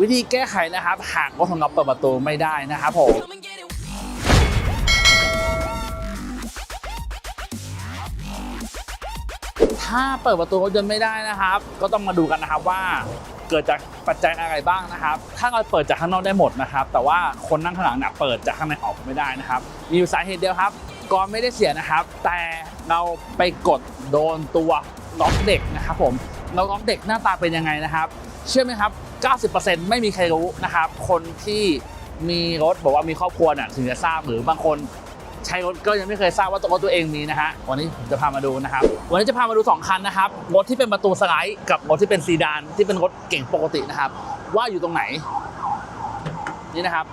วิธีแก้ไขนะครับ หากรถของเราเปิดประตูไม่ได้นะครับผมถ้าเปิดประตูรถยนต์ไม่ได้นะครับ ก็ต้องมาดูกันนะครับว่าเกิดจากปัจจัยอะไรบ้างนะครับ ถ้าเราเปิดจากข้างนอกได้หมดนะครับ แต่ว่าคนนั่งข้างหลังเนี่ยเปิดจากข้างในออกไม่ได้นะครับ มีอยู่สาเหตุเดียวครับกรไม่ได้เสียนะครับ แต่เราไปกดโดนตัวล็อกเด็กนะครับผมแล้วล็อกเด็กหน้าตาเป็นยังไงนะครับ เชื่อไหมครับ 90%ไม่มีใครรู้นะครับ คนที่มีรถบอกว่ามีครอบครัวเนี่ยถึงจะทราบหรือบางคนใช้รถก็ยังไม่เคยทราบว่าตัวรถตัวเองมีนะฮะวันนี้ผมจะพามาดูนะครับ วันนี้จะพามาดู 2 คันนะครับรถที่เป็นประตูสไลด์กับรถที่เป็นซีดานที่เป็นรถเก่งปกตินะครับ ว่าอยู่ตรงไหน นี่นะครับ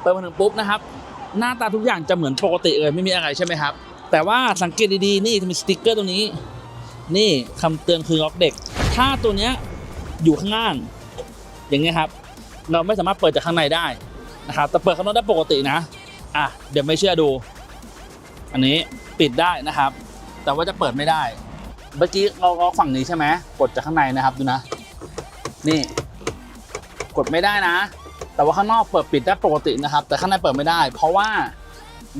เปิดมาถึงปุ๊บนะครับ หน้าตาทุกอย่างจะเหมือนปกติเลยไม่มีอะไรใช่ไหมครับ แต่ว่าสังเกตดีๆนี่จะมีสติกเกอร์ตรงนี้ นี่คำเตือนคือล็อกเด็ก ถ้าตัวเนี้ย อยู่ข้างล่าง อย่างเงี้ยครับ เราไม่สามารถเปิดจากข้างในได้นะครับแต่เปิดข้างนอกได้ปกตินะอะเดี๋ยวไม่เชื่อดู อันนี้ปิดได้นะครับ แต่ว่าจะเปิดไม่ได้ เมื่อกี้เราล็อกฝั่งนี้ใช่ไหมกดจากข้างในนะครับดูนะ นี่กดไม่ได้นะ แต่ว่าข้างนอกเปิดปิดได้ปกตินะครับ แต่ข้างในเปิดไม่ได้ เพราะว่า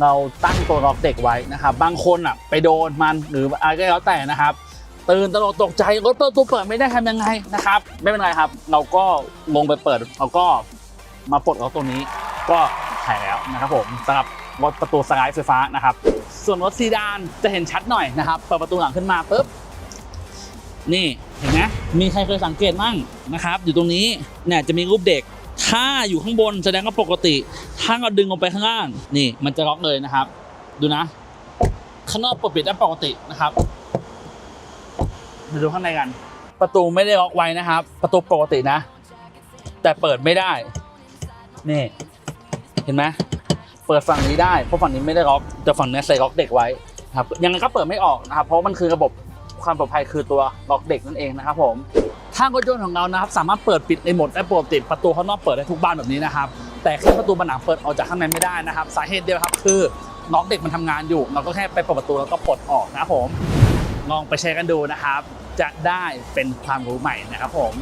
เราตั้งตัวล็อกเด็กไว้นะครับ บางคนอะไปโดนมันหรืออะไรก็แล้วแต่นะครับ ตื่นตระหนกตกใจรถเปิดประตูเปิดไม่ได้ทำยังไงนะครับ ไม่เป็นไรครับ เราก็ลงไปเปิดเราก็มาปลดล็อกตัวนี้ ก็หายแล้วนะครับผมสำหรับรถประตูสไลด์ไฟฟ้านะครับ ส่วนรถซีดานจะเห็นชัดหน่อยนะครับเปิดประตูหลังขึ้นมาปุ๊บนี่เห็นไหมมีใครเคยสังเกตมั่งนะครับ อยู่ตรงนี้เนี่ยจะมีรูปเด็ก ถ้าอยู่ข้างบนแสดงว่าปกติ ถ้าเราดึงลงไปข้างล่างนี่มันจะล็อกเลยนะครับ ดูนะข้างนอกเปิดปิดได้ปกตินะครับ มาดูข้างในกัน ประตูไม่ได้ล็อกไว้นะครับ ประตูปกตินะ แต่เปิดไม่ได้ นี่ เห็นไหมเปิดฝั่งนี้ได้เพราะฝั่งนี้ไม่ได้ล็อกแต่ฝั่งนี้ใส่ล็อกเด็กไว้ครับยังไงก็เปิดไม่ออกนะครับ เพราะมันคือระบบความปลอดภัยคือตัวล็อกเด็กนั่นเองนะครับผมทางรถยนต์ของเรานะครับสามารถเปิดปิดในโหมดได้ปกติประตูข้างนอกเปิดได้ทุกบ้านแบบนี้นะครับ แต่แค่ประตูบานหลังเปิดออกจากข้างในไม่ได้นะครับ สาเหตุเดียวครับคือล็อกเด็กมันทำงานอยู่ เราก็แค่ไปเปิดประตูแล้วก็ปลดออกนะครับผมลองไปใช้กันดูนะครับ จะได้เป็นความรู้ใหม่นะครับผม